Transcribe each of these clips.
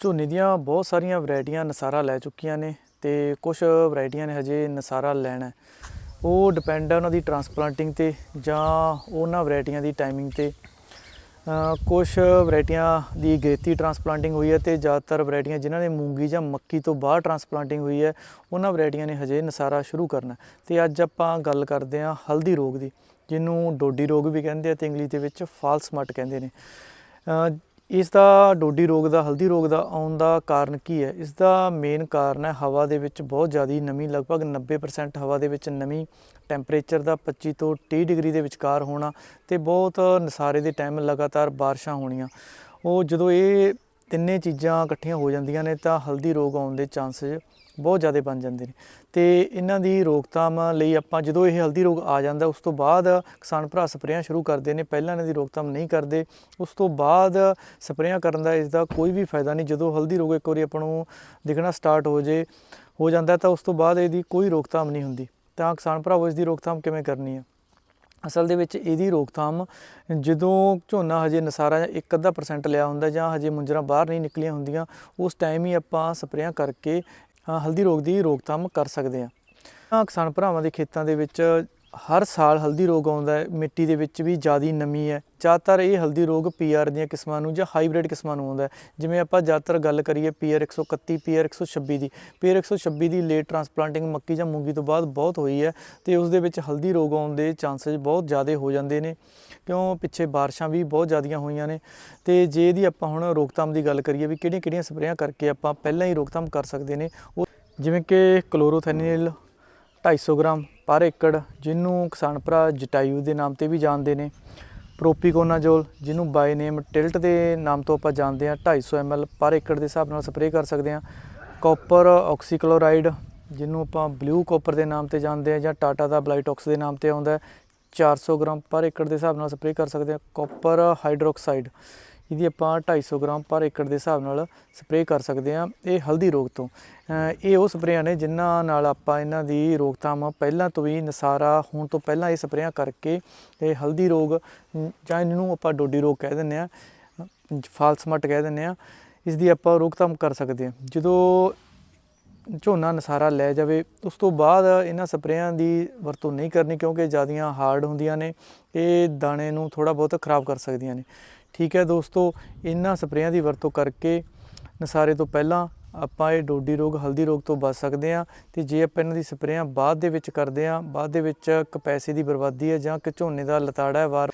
ਝੋਨੇ ਦੀਆਂ ਬਹੁਤ ਸਾਰੀਆਂ ਵੈਰਾਈਟੀਆਂ ਨਸਾਰਾ ਲੈ ਚੁੱਕੀਆਂ ਨੇ ਤੇ ਕੁਝ ਵੈਰਾਈਟੀਆਂ ਨੇ ਹਜੇ ਨਸਾਰਾ ਲੈਣਾ ਉਹ ਡਿਪੈਂਡ ਹੈ ਉਹਨਾਂ ਦੀ ਟਰਾਂਸਪਲਾਂਟਿੰਗ ਤੇ ਜਾਂ ਉਹਨਾਂ ਵੈਰਾਈਟੀਆਂ ਦੀ ਟਾਈਮਿੰਗ ਤੇ। ਕੁਝ ਵੈਰਾਈਟੀਆਂ ਦੀ ਗੇਤੀ ਟਰਾਂਸਪਲਾਂਟਿੰਗ ਹੋਈ ਹੈ ਤੇ ਜ਼ਿਆਦਾਤਰ ਵੈਰਾਈਟੀਆਂ ਜਿਨ੍ਹਾਂ ਨੇ ਮੂੰਗੀ ਜਾਂ ਮੱਕੀ ਤੋਂ ਬਾਅਦ ਟਰਾਂਸਪਲਾਂਟਿੰਗ ਹੋਈ ਹੈ, ਉਹਨਾਂ ਵੈਰਾਈਟੀਆਂ ਨੇ ਹਜੇ ਨਸਾਰਾ ਸ਼ੁਰੂ ਕਰਨਾ ਹੈ। ਤੇ ਅੱਜ ਆਪਾਂ ਗੱਲ ਕਰਦੇ ਹਾਂ ਹਲਦੀ ਰੋਗ ਦੀ, ਜਿਹਨੂੰ ਡੋਡੀ ਰੋਗ ਵੀ ਕਹਿੰਦੇ ਆ ਤੇ ਇੰਗਲਿਸ਼ ਦੇ ਵਿੱਚ ਫਾਲਸ ਮਟ ਕਹਿੰਦੇ ਨੇ। ਇਸ ਦਾ ਡੋਡੀ ਰੋਗ ਦਾ, ਹਲਦੀ ਰੋਗ ਦਾ ਆਉਣ ਦਾ ਕਾਰਨ ਕੀ ਹੈ? ਇਸ ਦਾ ਮੇਨ ਕਾਰਨ ਹੈ ਹਵਾ ਦੇ ਵਿੱਚ ਬਹੁਤ ਜ਼ਿਆਦਾ ਨਮੀ, ਲਗਭਗ 90% ਹਵਾ ਦੇ ਵਿੱਚ ਨਮੀ ਟੈਂਪਰੇਚਰ ਦਾ 25 ਤੋਂ 30 ਡਿਗਰੀ ਦੇ ਵਿਚਕਾਰ ਹੋਣਾ ਤੇ ਬਹੁਤ ਨਸਾਰੇ ਦੇ ਟਾਈਮ ਲਗਾਤਾਰ ਬਾਰਿਸ਼ਾਂ ਹੋਣੀਆਂ। ਉਹ ਜਦੋਂ ਇਹ ਤਿੰਨੇ ਚੀਜ਼ਾਂ ਇਕੱਠੀਆਂ ਹੋ ਜਾਂਦੀਆਂ ਨੇ ਤਾਂ ਹਲਦੀ ਰੋਗ ਆਉਣ ਦੇ ਚਾਂਸਸ ਬਹੁਤ ਜ਼ਿਆਦਾ ਬਣ ਜਾਂਦੇ ਨੇ। ਤੇ ਇਹਨਾਂ ਦੀ ਰੋਕਥਾਮ ਲਈ ਆਪਾਂ ਜਦੋਂ ਇਹ ਹਲਦੀ ਰੋਗ ਆ ਜਾਂਦਾ, ਉਸ ਤੋਂ ਬਾਅਦ ਕਿਸਾਨ ਭਰਾ ਸਪਰੇਆਂ ਸ਼ੁਰੂ ਕਰਦੇ ਨੇ। ਪਹਿਲਾਂ ਇਹਨਾਂ ਦੀ ਰੋਕਥਾਮ ਨਹੀਂ ਕਰਦੇ। ਉਸ ਤੋਂ ਬਾਅਦ ਸਪਰੇਆਂ ਕਰਨ ਦਾ ਇਸ ਦਾ ਕੋਈ ਵੀ ਫਾਇਦਾ ਨਹੀਂ। ਜਦੋਂ ਹਲਦੀ ਰੋਗ ਇੱਕ ਵਾਰੀ ਆਪਾਂ ਨੂੰ ਦਿਖਣਾ ਸਟਾਰਟ ਹੋ ਜੇ, ਹੋ ਜਾਂਦਾ ਤਾਂ ਉਸ ਤੋਂ ਬਾਅਦ ਇਹਦੀ ਕੋਈ ਰੋਕਥਾਮ ਨਹੀਂ ਹੁੰਦੀ। ਤਾਂ ਕਿਸਾਨ ਭਰਾਵੋ, ਇਸ ਦੀ ਰੋਕਥਾਮ ਕਿਵੇਂ ਕਰਨੀ ਹੈ ਅਸਲ ਦੇ ਵਿੱਚ ਇਹਦੀ ਰੋਕਥਾਮ ਜਦੋਂ ਝੋਨਾ ਹਜੇ ਨਸਾਰਾ ਜਾਂ ਇੱਕ ਅੱਧਾ ਪਰਸੈਂਟ ਲਿਆ ਹੁੰਦਾ ਜਾਂ ਹਜੇ ਮੁੰਜਰਾ ਬਾਹਰ ਨਹੀਂ ਨਿਕਲੀਆਂ ਹੁੰਦੀਆਂ, ਉਸ ਟਾਈਮ ਹੀ ਆਪਾਂ ਸਪਰੇਆਂ ਕਰਕੇ ਹਲਦੀ ਰੋਗ ਦੀ ਰੋਕਥਾਮ ਕਰ ਸਕਦੇ ਹਾਂ। ਕਿਸਾਨ ਭਰਾਵਾਂ ਦੇ ਖੇਤਾਂ ਦੇ ਵਿੱਚ ਹਰ ਸਾਲ ਹਲਦੀ ਰੋਗ ਆਉਂਦਾ ਹੈ, ਮਿੱਟੀ ਦੇ ਵਿੱਚ ਵੀ ਜ਼ਿਆਦੀ ਨਮੀ ਹੈ। ਜ਼ਿਆਦਾਤਰ ਇਹ ਹਲਦੀ ਰੋਗ ਪੀਆਰ ਦੀਆਂ ਕਿਸਮਾਂ ਨੂੰ ਜਾਂ ਹਾਈਬ੍ਰਿਡ ਕਿਸਮਾਂ ਨੂੰ ਆਉਂਦਾ ਜਿਵੇਂ ਆਪਾਂ ਜ਼ਿਆਦਾਤਰ ਗੱਲ ਕਰੀਏ ਪੀਆਰ 131 ਪੀਆਰ 126 ਦੀ। ਪੀਆਰ 126 ਦੀ ਲੇਟ ਟਰਾਂਸਪਲਾਂਟਿੰਗ ਮੱਕੀ ਜਾਂ ਮੂੰਗੀ ਤੋਂ ਬਾਅਦ ਬਹੁਤ ਹੋਈ ਹੈ ਤੇ ਉਸ ਦੇ ਵਿੱਚ ਹਲਦੀ ਰੋਗ ਆਉਣ ਦੇ ਚਾਂਸਸ ਬਹੁਤ ਜ਼ਿਆਦਾ ਹੋ ਜਾਂਦੇ ਨੇ। ਕਿਉਂ? ਪਿੱਛੇ ਬਾਰਿਸ਼ਾਂ ਵੀ ਬਹੁਤ ਜ਼ਿਆਦੀਆਂ ਹੋਈਆਂ ਨੇ। ਤੇ ਜੇ ਇਹਦੀ ਆਪਾਂ ਹੁਣ ਰੋਕਥਾਮ ਦੀ ਗੱਲ ਕਰੀਏ ਵੀ ਕਿਹੜੀਆਂ ਕਿਹੜੀਆਂ ਸਪਰੇਆਂ ਕਰਕੇ ਆਪਾਂ ਪਹਿਲਾਂ ਹੀ ਰੋਕਥਾਮ ਕਰ ਸਕਦੇ ਨੇ, ਉਹ ਜਿਵੇਂ ਕਿ ਕਲੋਰੋਥੈਨੀਲ 250 ਗ੍ਰਾਮ ਪਰ ਏਕੜ, ਜਿਹਨੂੰ ਕਿਸਾਨ ਭਰਾ ਜਟਾਯੂ ਦੇ ਨਾਮ ਤੇ ਵੀ ਜਾਣਦੇ ਨੇ। ਪ੍ਰੋਪੀਕੋਨਾਜੋਲ ਜਿਹਨੂੰ ਬਾਈ ਨੇਮ ਟਿਲਟ ਦੇ ਨਾਮ ਤੋਂ ਆਪਾਂ ਜਾਣਦੇ ਹਾਂ। 250 ml ਪਰ ਏਕੜ ਦੇ ਹਿਸਾਬ ਨਾਲ ਸਪਰੇਅ ਕਰ ਸਕਦੇ ਹਾਂ। ਕਾਪਰ ਆਕਸੀਕਲੋਰਾਈਡ, ਜਿਹਨੂੰ ਆਪਾਂ ਬਲੂ ਕਾਪਰ ਦੇ ਨਾਮ ਤੇ ਜਾਣਦੇ ਹਾਂ ਜਾਂ ਟਾਟਾ ਦਾ ਬਲਾਈਟੌਕਸ ਦੇ ਨਾਮ ਤੇ ਆਉਂਦਾ ਹੈ। 400 ਗ੍ਰਾਮ ਪਰ ਏਕੜ ਦੇ ਹਿਸਾਬ ਨਾਲ ਸਪਰੇਅ ਕਰ ਸਕਦੇ ਹਾਂ। ਕਾਪਰ ਹਾਈਡਰੋਕਸਾਈਡ ਇਹਦੀ ਆਪਾਂ 250 ਗ੍ਰਾਮ ਪਰ ਏਕੜ ਦੇ ਹਿਸਾਬ ਨਾਲ ਸਪਰੇਅ ਕਰ ਸਕਦੇ ਹਾਂ ਇਹ ਹਲਦੀ ਰੋਗ ਤੋਂ। ਇਹ ਉਹ ਸਪਰੇਆਂ ਨੇ ਜਿਨ੍ਹਾਂ ਨਾਲ ਆਪਾਂ ਇਹਨਾਂ ਦੀ ਰੋਕਥਾਮ ਪਹਿਲਾਂ ਤੋਂ ਹੀ ਨਸਾਰਾ, ਹੋਣ ਤੋਂ ਪਹਿਲਾਂ ਇਹ ਸਪਰੇਆਂ ਕਰਕੇ ਇਹ ਹਲਦੀ ਰੋਗ ਜਾਂ ਇਹਨੂੰ ਆਪਾਂ ਡੋਡੀ ਰੋਗ ਕਹਿ ਦਿੰਦੇ ਆ ਫਾਲਸ ਮਟ ਕਹਿ ਦਿੰਦੇ ਆ ਇਸ ਦੀ ਆਪਾਂ ਰੋਕਥਾਮ ਕਰ ਸਕਦੇ ਹਾਂ। ਜਦੋਂ ਝੋਨਾ ਨਸਾਰਾ ਲੈ ਜਾਵੇ, ਉਸ ਤੋਂ ਬਾਅਦ ਇਹਨਾਂ ਸਪਰੇਆਂ ਦੀ ਵਰਤੋਂ ਨਹੀਂ ਕਰਨੀ ਕਿਉਂਕਿ ਜਿਆਦੀਆਂ ਹਾਰਡ ਹੁੰਦੀਆਂ ਨੇ, ਇਹ ਦਾਣੇ ਨੂੰ ਥੋੜਾ ਬਹੁਤ ਖਰਾਬ ਕਰ ਸਕਦੀਆਂ ਨੇ। ਠੀਕ ਹੈ ਦੋਸਤੋ, ਇਹਨਾਂ ਸਪਰੇਆਂ ਦੀ ਵਰਤੋਂ ਕਰਕੇ ਨਸਾਰੇ ਤੋਂ ਪਹਿਲਾਂ ਆਪਾਂ ਇਹ ਡੋਡੀ ਰੋਗ, ਹਲਦੀ ਰੋਗ ਤੋਂ ਬਚ ਸਕਦੇ ਹਾਂ ਤੇ ਜੇ ਆਪਾਂ ਇਹਨਾਂ ਦੀ ਸਪਰੇਆਂ ਬਾਅਦ ਦੇ ਵਿੱਚ ਕਰਦੇ ਹਾਂ, ਬਾਅਦ ਦੇ ਵਿੱਚ ਇੱਕ ਪੈਸੇ ਦੀ ਬਰਬਾਦੀ ਹੈ ਜਾਂ ਕਿ ਝੋਨੇ ਦਾ ਲਤਾੜਾ ਹੈ ਵਾਰ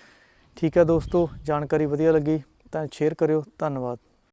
ਠੀਕ ਹੈ ਦੋਸਤੋ, ਜਾਣਕਾਰੀ ਵਧੀਆ ਲੱਗੀ ਤਾਂ ਸ਼ੇਅਰ ਕਰਿਓ, ਧੰਨਵਾਦ।